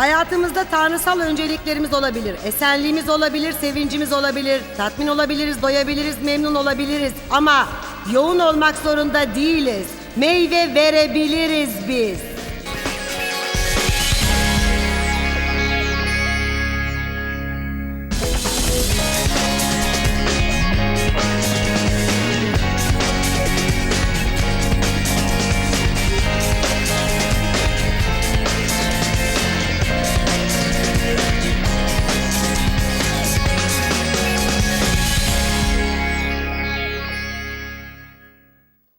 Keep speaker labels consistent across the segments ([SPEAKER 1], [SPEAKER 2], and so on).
[SPEAKER 1] Hayatımızda tanrısal önceliklerimiz olabilir. Esenliğimiz olabilir, sevincimiz olabilir, tatmin olabiliriz, doyabiliriz, memnun olabiliriz. Ama yoğun olmak zorunda değiliz. Meyve verebiliriz biz.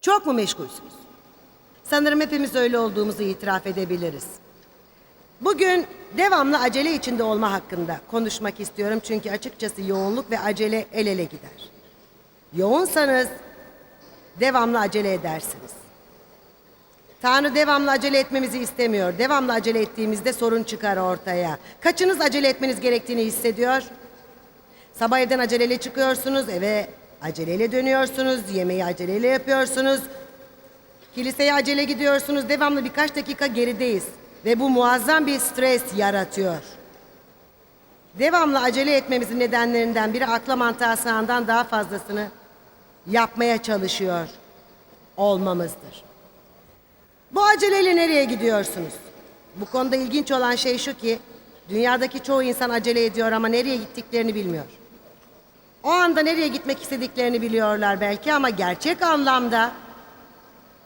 [SPEAKER 1] Çok mu meşgulsünüz? Sanırım hepimiz öyle olduğumuzu itiraf edebiliriz. Bugün devamlı acele içinde olma hakkında konuşmak istiyorum çünkü açıkçası yoğunluk ve acele el ele gider. Yoğunsanız devamlı acele edersiniz. Tanrı devamlı acele etmemizi istemiyor. Devamlı acele ettiğimizde sorun çıkar ortaya. Kaçınız acele etmeniz gerektiğini hissediyor? Sabah evden aceleyle çıkıyorsunuz, eve aceleyle dönüyorsunuz, yemeği aceleyle yapıyorsunuz. Kiliseye acele gidiyorsunuz, devamlı birkaç dakika gerideyiz. Ve bu muazzam bir stres yaratıyor. Devamlı acele etmemizin nedenlerinden biri akla mantığa sığandan daha fazlasını yapmaya çalışıyor olmamızdır. Bu aceleyle nereye gidiyorsunuz? Bu konuda ilginç olan şey şu ki dünyadaki çoğu insan acele ediyor ama nereye gittiklerini bilmiyor. O anda nereye gitmek istediklerini biliyorlar belki ama gerçek anlamda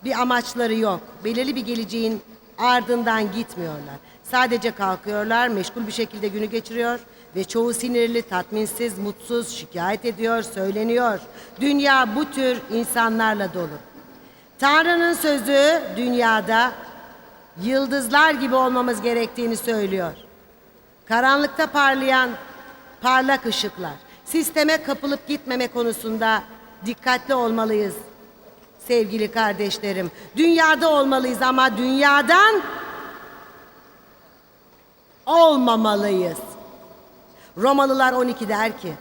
[SPEAKER 1] bir amaçları yok. Belirli bir geleceğin ardından gitmiyorlar. Sadece kalkıyorlar, meşgul bir şekilde günü geçiriyor ve çoğu sinirli, tatminsiz, mutsuz, şikayet ediyor, söyleniyor. Dünya bu tür insanlarla dolu. Tanrı'nın sözü dünyada yıldızlar gibi olmamız gerektiğini söylüyor. Karanlıkta parlayan parlak ışıklar. Sisteme kapılıp gitmeme konusunda dikkatli olmalıyız sevgili kardeşlerim. Dünyada olmalıyız ama dünyadan olmamalıyız. Romalılar 12 der ki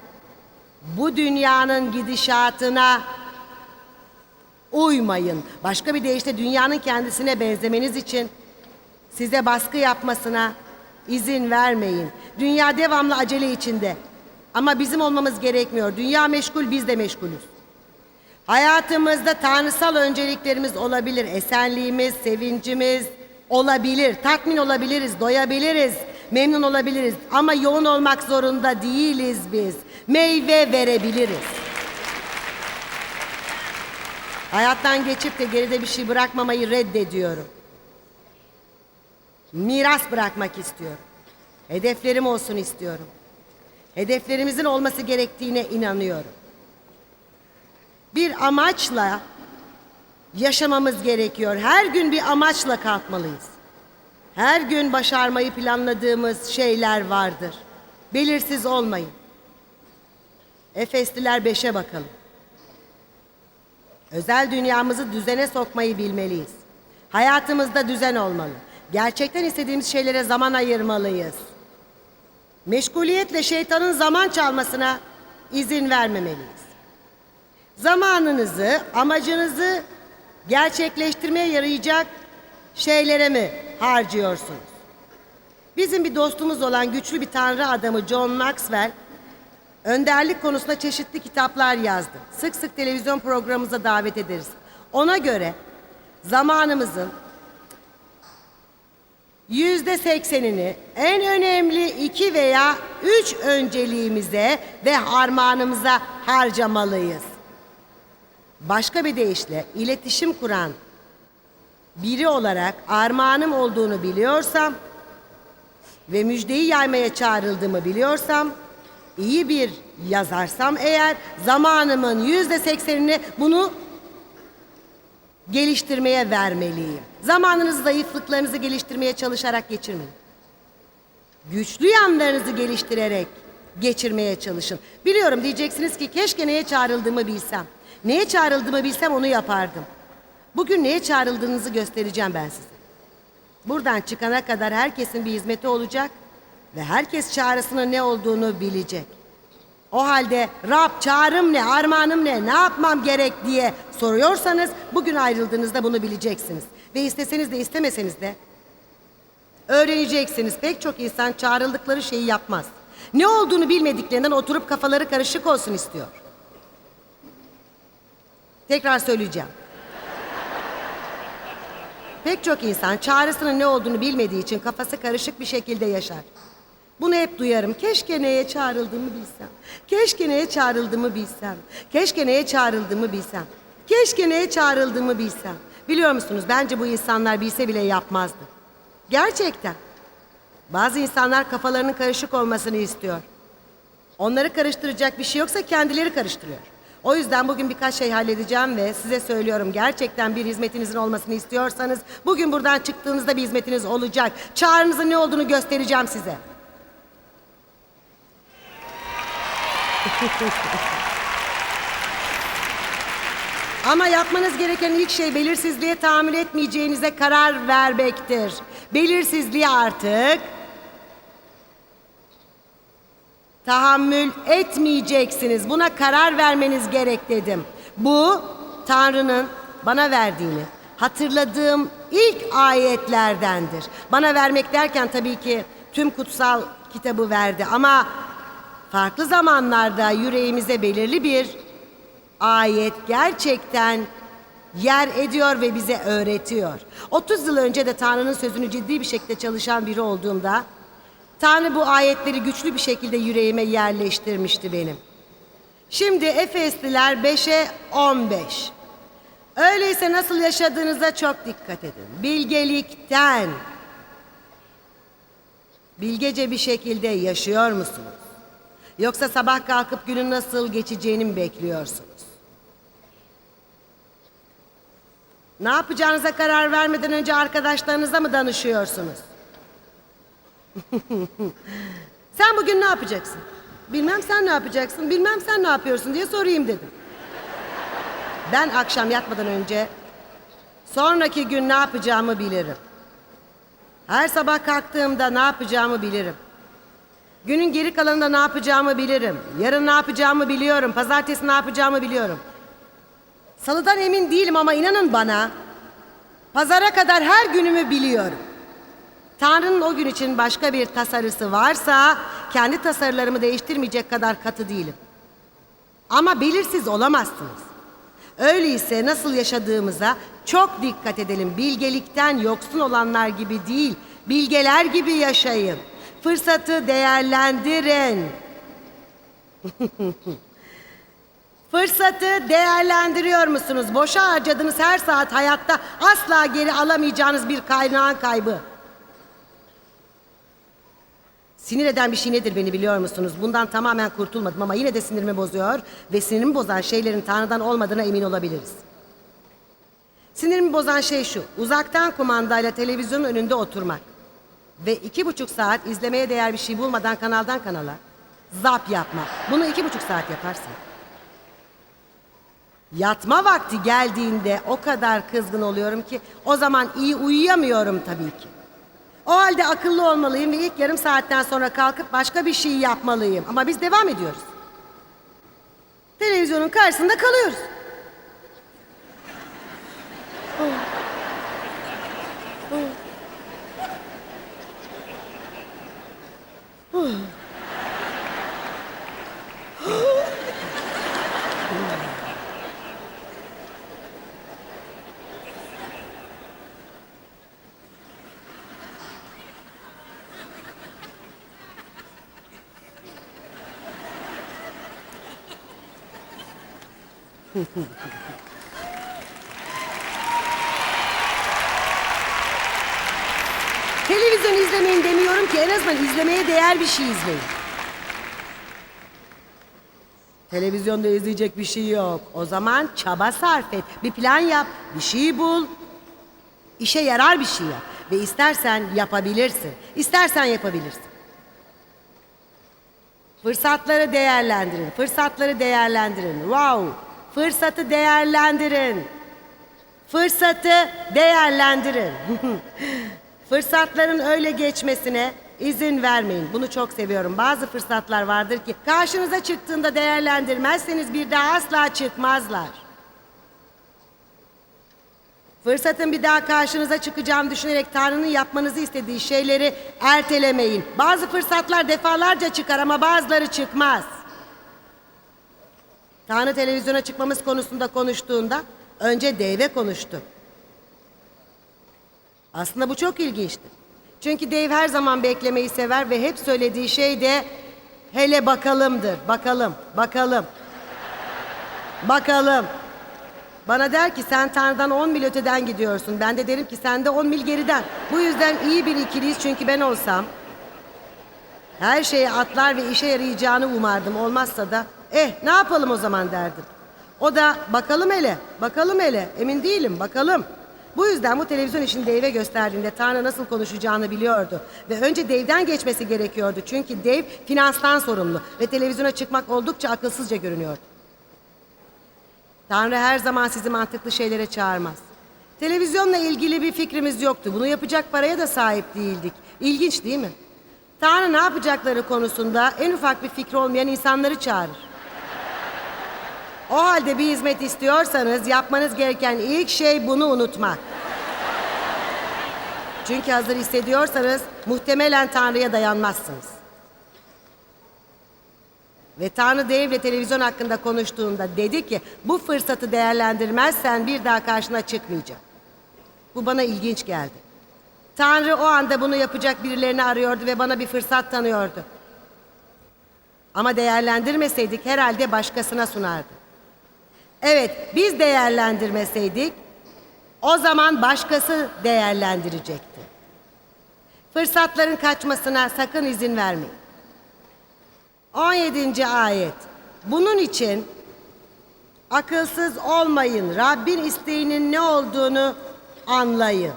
[SPEAKER 1] bu dünyanın gidişatına uymayın. Başka bir deyişle dünyanın kendisine benzemeniz için size baskı yapmasına izin vermeyin. Dünya devamlı acele içinde. Ama bizim olmamız gerekmiyor. Dünya meşgul, biz de meşgulüz. Hayatımızda tanrısal önceliklerimiz olabilir. Esenliğimiz, sevincimiz olabilir. Tatmin olabiliriz, doyabiliriz, memnun olabiliriz. Ama yoğun olmak zorunda değiliz biz. Meyve verebiliriz. Hayattan geçip de geride bir şey bırakmamayı reddediyorum. Miras bırakmak istiyorum. Hedeflerim olsun istiyorum. Hedeflerimizin olması gerektiğine inanıyorum. Bir amaçla yaşamamız gerekiyor. Her gün bir amaçla kalkmalıyız. Her gün başarmayı planladığımız şeyler vardır. Belirsiz olmayın. Efesliler 5'e bakalım. Özel dünyamızı düzene sokmayı bilmeliyiz. Hayatımızda düzen olmalı. Gerçekten istediğimiz şeylere zaman ayırmalıyız. Meşguliyetle şeytanın zaman çalmasına izin vermemeliyiz. Zamanınızı, amacınızı gerçekleştirmeye yarayacak şeylere mi harcıyorsunuz? Bizim bir dostumuz olan güçlü bir tanrı adamı John Maxwell önderlik konusunda çeşitli kitaplar yazdı. Sık sık televizyon programımıza davet ederiz. Ona göre zamanımızın yüzde seksenini en önemli iki veya üç önceliğimize ve harmanımıza harcamalıyız. Başka bir deyişle iletişim kuran biri olarak armağanım olduğunu biliyorsam ve müjdeyi yaymaya çağrıldığımı biliyorsam iyi bir yazarsam eğer zamanımın yüzde seksenini bunu geliştirmeye vermeliyim. Zamanınızı zayıflıklarınızı geliştirmeye çalışarak geçirmeyin. Güçlü yanlarınızı geliştirerek geçirmeye çalışın. Biliyorum diyeceksiniz ki keşke neye çağrıldığımı bilsem. Neye çağrıldığımı bilsem onu yapardım. Bugün neye çağrıldığınızı göstereceğim ben size. Buradan çıkana kadar herkesin bir hizmeti olacak ve herkes çağrısının ne olduğunu bilecek. O halde Rab çağrım ne, armağanım ne, ne yapmam gerek diye soruyorsanız bugün ayrıldığınızda bunu bileceksiniz. Ve isteseniz de istemeseniz de Öğreneceksiniz. Pek çok insan çağrıldıkları şeyi yapmaz. Ne olduğunu bilmediklerinden oturup kafaları karışık olsun istiyor. Tekrar söyleyeceğim. Pek çok insan çağrısının ne olduğunu bilmediği için kafası karışık bir şekilde yaşar. Bunu hep duyarım. Keşke neye çağrıldığımı bilsem. Keşke neye çağrıldığımı bilsem. Keşke neye çağrıldığımı bilsem. Keşke neye çağrıldığımı bilsem. Biliyor musunuz bence bu insanlar bilse bile yapmazdı. Gerçekten. Bazı insanlar kafalarının karışık olmasını istiyor. Onları karıştıracak bir şey yoksa kendileri karıştırıyor. O yüzden bugün birkaç şey halledeceğim ve size söylüyorum gerçekten bir hizmetinizin olmasını istiyorsanız bugün buradan çıktığınızda bir hizmetiniz olacak. Çağrınızın ne olduğunu göstereceğim size. Ama yapmanız gereken ilk şey belirsizliğe tahammül etmeyeceğinize karar vermektir. Belirsizliğe artık tahammül etmeyeceksiniz. Buna karar vermeniz gerek dedim. Bu Tanrı'nın bana verdiğini hatırladığım ilk ayetlerdendir. Bana vermek derken tabii ki tüm kutsal kitabı verdi ama farklı zamanlarda yüreğimize belirli bir ayet gerçekten yer ediyor ve bize öğretiyor. 30 yıl önce de Tanrı'nın sözünü ciddi bir şekilde çalışan biri olduğumda Tanrı bu ayetleri güçlü bir şekilde yüreğime yerleştirmişti benim. Şimdi Efesliler 5'e 15. Öyleyse nasıl yaşadığınıza çok dikkat edin. Bilgelikten bilgece bir şekilde yaşıyor musunuz? Yoksa sabah kalkıp günün nasıl geçeceğini mi bekliyorsunuz? Ne yapacağınıza karar vermeden önce arkadaşlarınıza mı danışıyorsunuz? sen bugün ne yapacaksın? Bilmem sen ne yapacaksın, bilmem sen ne yapıyorsun diye sorayım dedim. Ben akşam yatmadan önce sonraki gün ne yapacağımı bilirim. Her sabah kalktığımda ne yapacağımı bilirim. Günün geri kalanında ne yapacağımı bilirim. Yarın ne yapacağımı biliyorum. Pazartesi ne yapacağımı biliyorum. Salıdan emin değilim ama inanın bana pazara kadar her günümü biliyorum. Tanrı'nın o gün için başka bir tasarısı varsa kendi tasarılarımı değiştirmeyecek kadar katı değilim. Ama belirsiz olamazsınız. Öyleyse nasıl yaşadığımıza çok dikkat edelim. Bilgelikten yoksun olanlar gibi değil, bilgeler gibi yaşayın. Fırsatı değerlendirin. Fırsatı değerlendiriyor musunuz? Boşa harcadığınız her saat hayatta asla geri alamayacağınız bir kaynağın kaybı. Sinir eden bir şey nedir beni biliyor musunuz? Bundan tamamen kurtulmadım ama yine de sinirimi bozuyor ve sinirimi bozan şeylerin Tanrı'dan olmadığına emin olabiliriz. Sinirimi bozan şey şu, uzaktan kumandayla televizyonun önünde oturmak ve iki buçuk saat izlemeye değer bir şey bulmadan kanaldan kanala zap yapmak. Bunu iki buçuk saat yaparsın. Yatma vakti geldiğinde o kadar kızgın oluyorum ki o zaman iyi uyuyamıyorum tabii ki. O halde akıllı olmalıyım ve ilk yarım saatten sonra kalkıp başka bir şey yapmalıyım. Ama biz devam ediyoruz. Televizyonun karşısında kalıyoruz. Televizyon izlemeyin demiyorum ki en azından izlemeye değer bir şey izleyin. Televizyonda izleyecek bir şey yok. O zaman çaba sarf et. Bir plan yap. Bir şey bul. İşe yarar bir şey yap. Ve istersen yapabilirsin. İstersen yapabilirsin. Fırsatları değerlendirin. Fırsatları değerlendirin. Wow. Fırsatı değerlendirin. Fırsatı değerlendirin. Fırsatların öyle geçmesine izin vermeyin. Bunu çok seviyorum. Bazı fırsatlar vardır ki karşınıza çıktığında değerlendirmezseniz bir daha asla çıkmazlar. Fırsatın bir daha karşınıza çıkacağım düşünerek Tanrı'nın yapmanızı istediği şeyleri ertelemeyin. Bazı fırsatlar defalarca çıkar ama bazıları çıkmaz. Tanrı televizyona çıkmamız konusunda konuştuğunda önce Dave'e konuştu. Aslında bu çok ilginçti. Çünkü Dave her zaman beklemeyi sever ve hep söylediği şey de hele bakalımdır. Bakalım, bakalım. Bakalım. Bana der ki sen Tanrı'dan 10 mil öteden gidiyorsun. Ben de derim ki sen de 10 mil geriden. Bu yüzden iyi bir ikiliyiz çünkü ben olsam her şeyi atlar ve işe yarayacağını umardım. Olmazsa da eh ne yapalım o zaman derdim. O da bakalım hele, bakalım hele. Emin değilim, bakalım. Bu yüzden bu televizyon işini Dave'e gösterdiğinde Tanrı nasıl konuşacağını biliyordu. Ve önce Dave'den geçmesi gerekiyordu. Çünkü Dave finanstan sorumlu ve televizyona çıkmak oldukça akılsızca görünüyordu. Tanrı her zaman sizi mantıklı şeylere çağırmaz. Televizyonla ilgili bir fikrimiz yoktu. Bunu yapacak paraya da sahip değildik. İlginç değil mi? Tanrı ne yapacakları konusunda en ufak bir fikri olmayan insanları çağırır. O halde bir hizmet istiyorsanız yapmanız gereken ilk şey bunu unutmak. Çünkü hazır hissediyorsanız muhtemelen Tanrı'ya dayanmazsınız. Ve Tanrı Dave'le televizyon hakkında konuştuğunda dedi ki bu fırsatı değerlendirmezsen bir daha karşına çıkmayacak. Bu bana ilginç geldi. Tanrı o anda bunu yapacak birilerini arıyordu ve bana bir fırsat tanıyordu. Ama değerlendirmeseydik herhalde başkasına sunardı. Evet, biz değerlendirmeseydik o zaman başkası değerlendirecekti. Fırsatların kaçmasına sakın izin vermeyin. 17. ayet. Bunun için akılsız olmayın. Rabbin isteğinin ne olduğunu anlayın.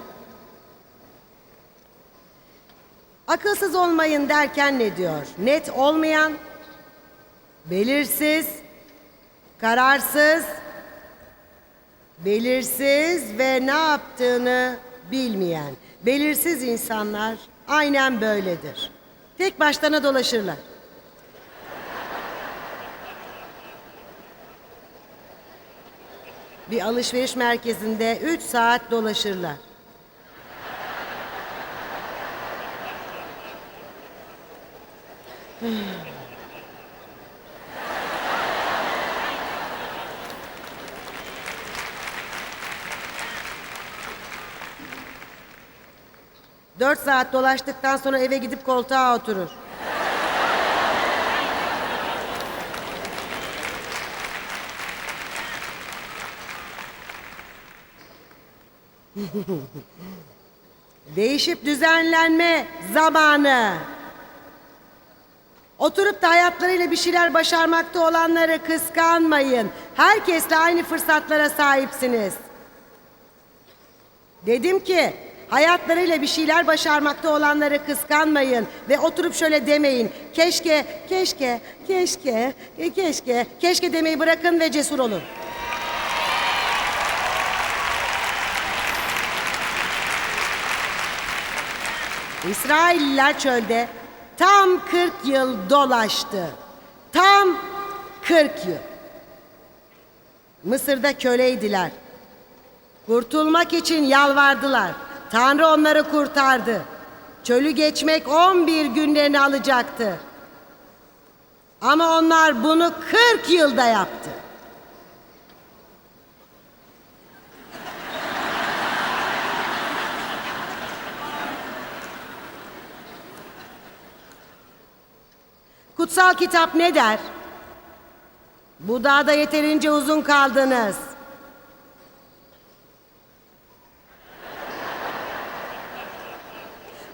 [SPEAKER 1] Akılsız olmayın derken ne diyor? Net olmayan, belirsiz, kararsız, belirsiz ve ne yaptığını bilmeyen. Belirsiz insanlar aynen böyledir. Tek başlarına dolaşırlar. Bir alışveriş merkezinde 3 saat dolaşırlar. Dört saat dolaştıktan sonra eve gidip koltuğa oturur. Değişip düzenlenme zamanı. Oturup da hayatlarıyla bir şeyler başarmakta olanları kıskanmayın. Herkesle aynı fırsatlara sahipsiniz. Dedim ki hayatlarıyla bir şeyler başarmakta olanları kıskanmayın ve oturup şöyle demeyin. Keşke, keşke, keşke, keşke, keşke demeyi bırakın ve cesur olun. İsrailliler çölde tam 40 yıl dolaştı. Tam 40 yıl. Mısır'da köleydiler. Kurtulmak için yalvardılar. Tanrı onları kurtardı. Çölü geçmek 11 günlerini alacaktı. Ama onlar bunu 40 yılda yaptı. Kutsal kitap ne der? Bu dağda yeterince uzun kaldınız.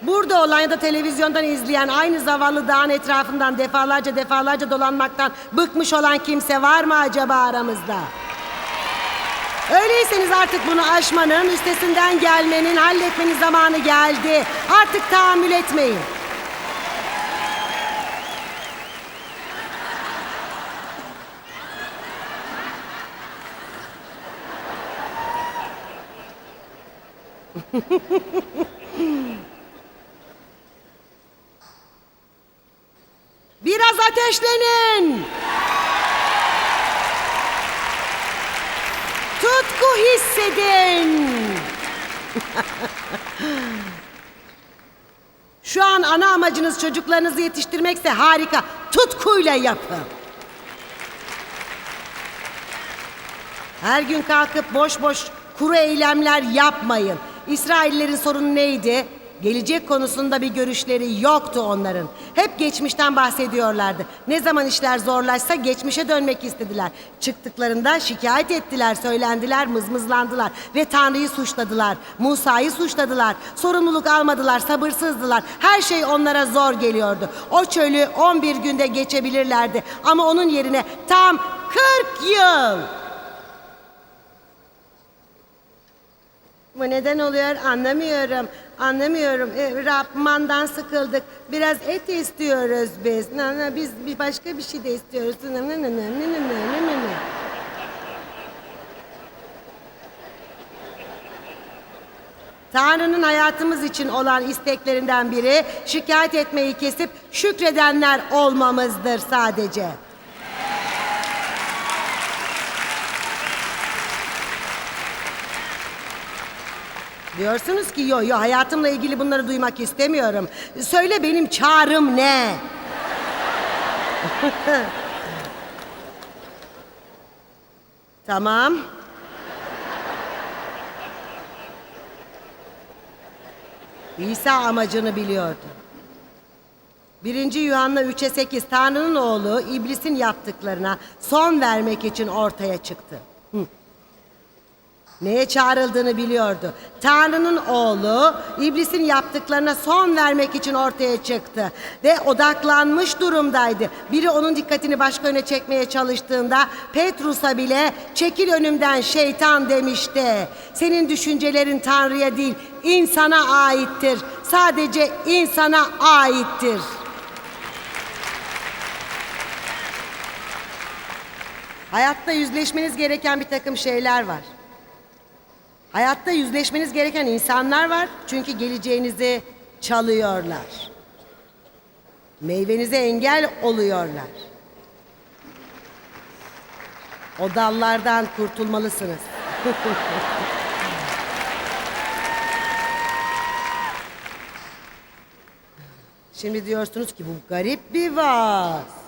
[SPEAKER 1] Burada olan ya da televizyondan izleyen aynı zavallı dağın etrafından defalarca defalarca dolanmaktan bıkmış olan kimse var mı acaba aramızda? Öyleyseniz artık bunu aşmanın, üstesinden gelmenin, halletmenin zamanı geldi. Artık tahammül etmeyin. Biraz ateşlenin. Tutku hissedin. Şu an ana amacınız çocuklarınızı yetiştirmekse harika. Tutkuyla yapın. Her gün kalkıp boş boş kuru eylemler yapmayın. İsraillerin sorunu neydi? Gelecek konusunda bir görüşleri yoktu onların. Hep geçmişten bahsediyorlardı. Ne zaman işler zorlaşsa geçmişe dönmek istediler. Çıktıklarında şikayet ettiler, söylendiler, mızmızlandılar ve Tanrı'yı suçladılar. Musa'yı suçladılar. Sorumluluk almadılar, sabırsızdılar. Her şey onlara zor geliyordu. O çölü 11 günde geçebilirlerdi ama onun yerine tam 40 yıl Bu neden oluyor anlamıyorum. Anlamıyorum. E, Rahman'dan sıkıldık. Biraz et istiyoruz biz. Na, biz bir başka bir şey de istiyoruz. Na, na, na, na, na. Tanrı'nın hayatımız için olan isteklerinden biri şikayet etmeyi kesip şükredenler olmamızdır sadece. Diyorsunuz ki yo yo hayatımla ilgili bunları duymak istemiyorum. Söyle benim çağrım ne? tamam. İsa amacını biliyordu. 1. Yuhanna 3'e 8 Tanrı'nın oğlu iblisin yaptıklarına son vermek için ortaya çıktı. Hı. Neye çağrıldığını biliyordu. Tanrı'nın oğlu iblisin yaptıklarına son vermek için ortaya çıktı. Ve odaklanmış durumdaydı. Biri onun dikkatini başka yöne çekmeye çalıştığında Petrus'a bile çekil önümden şeytan demişti. Senin düşüncelerin Tanrı'ya değil insana aittir. Sadece insana aittir. Hayatta yüzleşmeniz gereken bir takım şeyler var. Hayatta yüzleşmeniz gereken insanlar var. Çünkü geleceğinizi çalıyorlar. Meyvenize engel oluyorlar. O dallardan kurtulmalısınız. Şimdi diyorsunuz ki bu garip bir vaaz.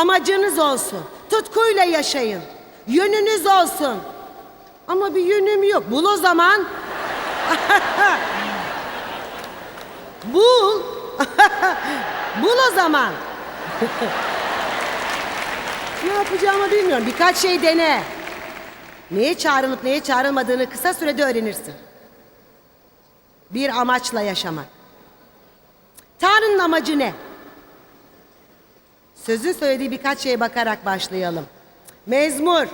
[SPEAKER 1] Amacınız olsun. Tutkuyla yaşayın. Yönünüz olsun. Ama bir yönüm yok. Bul o zaman. Bul. Bul o zaman. ne yapacağımı bilmiyorum. Birkaç şey dene. Neye çağrılıp neye çağrılmadığını kısa sürede öğrenirsin. Bir amaçla yaşamak. Tanrı'nın amacı ne? Sözün söylediği birkaç şeye bakarak başlayalım. Mezmur.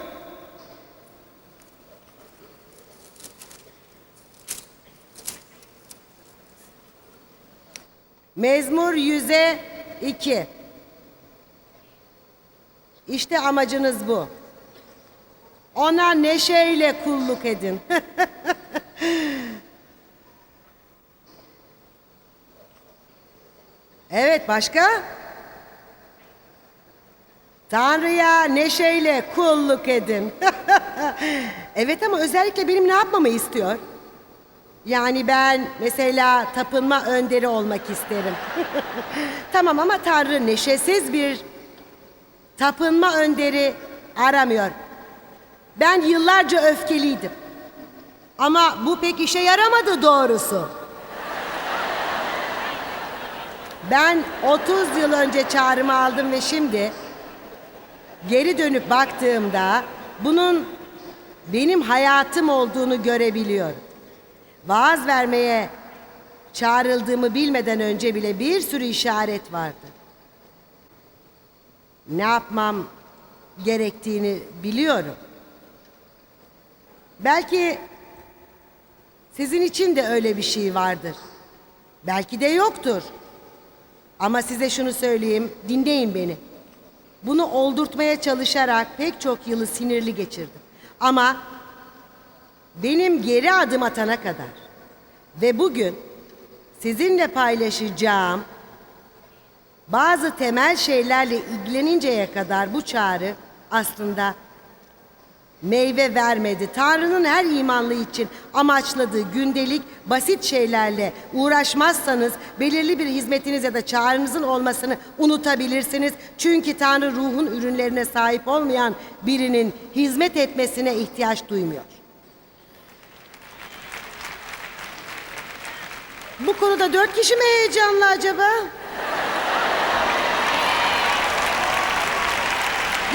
[SPEAKER 1] Mezmur yüze iki. İşte amacınız bu. Ona neşeyle kulluk edin. evet başka? Tanrı'ya neşeyle kulluk edin. evet ama özellikle benim ne yapmamı istiyor? Yani ben mesela tapınma önderi olmak isterim. tamam ama Tanrı neşesiz bir tapınma önderi aramıyor. Ben yıllarca öfkeliydim. Ama bu pek işe yaramadı doğrusu. Ben 30 yıl önce çağrımı aldım ve şimdi geri dönüp baktığımda bunun benim hayatım olduğunu görebiliyorum. Vaaz vermeye çağrıldığımı bilmeden önce bile bir sürü işaret vardı. Ne yapmam gerektiğini biliyorum. Belki sizin için de öyle bir şey vardır. Belki de yoktur. Ama size şunu söyleyeyim, dinleyin beni. Bunu oldurtmaya çalışarak pek çok yılı sinirli geçirdim. Ama benim geri adım atana kadar ve bugün sizinle paylaşacağım bazı temel şeylerle ilgileninceye kadar bu çağrı aslında meyve vermedi. Tanrı'nın her imanlı için amaçladığı gündelik basit şeylerle uğraşmazsanız belirli bir hizmetiniz ya da çağrınızın olmasını unutabilirsiniz. Çünkü Tanrı ruhun ürünlerine sahip olmayan birinin hizmet etmesine ihtiyaç duymuyor. Bu konuda dört kişi mi heyecanlı acaba?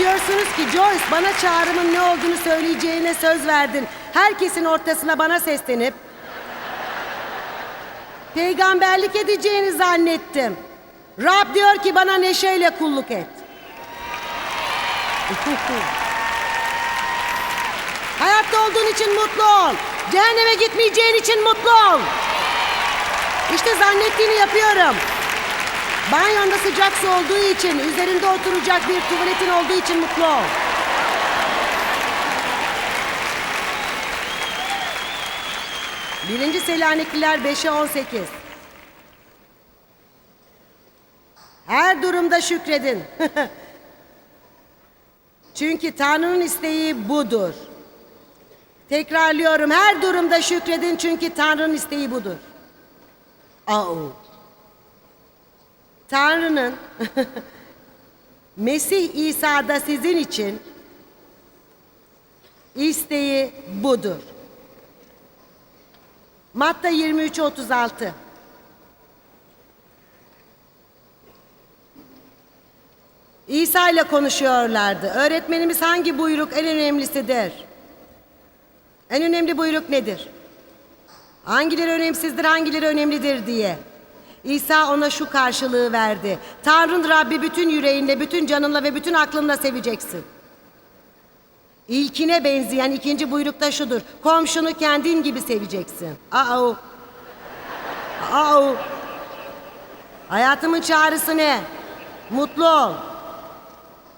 [SPEAKER 1] Diyorsunuz ki Joyce bana çağrımın ne olduğunu söyleyeceğine söz verdin. Herkesin ortasına bana seslenip peygamberlik edeceğini zannettim. Rab diyor ki bana neşeyle kulluk et. Hayatta olduğun için mutlu ol. Cehenneme gitmeyeceğin için mutlu ol. İşte zannettiğini yapıyorum. Banyonda sıcak su olduğu için, üzerinde oturacak bir tuvaletin olduğu için mutlu ol. Birinci Selanikliler 5'e 18. Her durumda şükredin. Çünkü Tanrı'nın isteği budur. Tekrarlıyorum her durumda şükredin çünkü Tanrı'nın isteği budur. Au. Tanrı'nın Mesih İsa'da sizin için isteği budur. Matta 23 36. İsa ile konuşuyorlardı. Öğretmenimiz hangi buyruk en önemlisidir? En önemli buyruk nedir? Hangileri önemsizdir, hangileri önemlidir diye. İsa ona şu karşılığı verdi. Tanrın Rabbi bütün yüreğinle, bütün canınla ve bütün aklınla seveceksin. İlkine benzeyen ikinci buyrukta şudur. Komşunu kendin gibi seveceksin. Au. Au. Hayatımın çağrısı ne? Mutlu ol.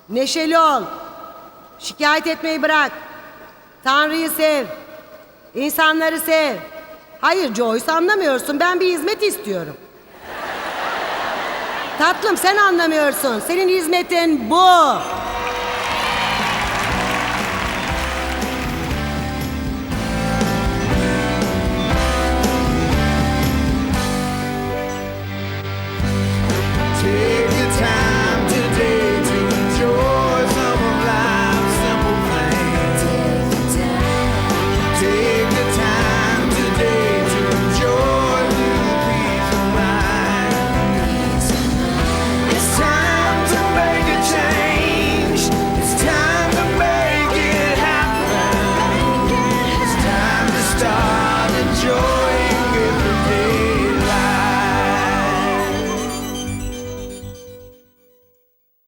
[SPEAKER 1] Neşeli ol. Şikayet etmeyi bırak. Tanrı'yı sev. İnsanları sev. Hayır Joyce anlamıyorsun. Ben bir hizmet istiyorum. Tatlım sen anlamıyorsun. Senin hizmetin bu.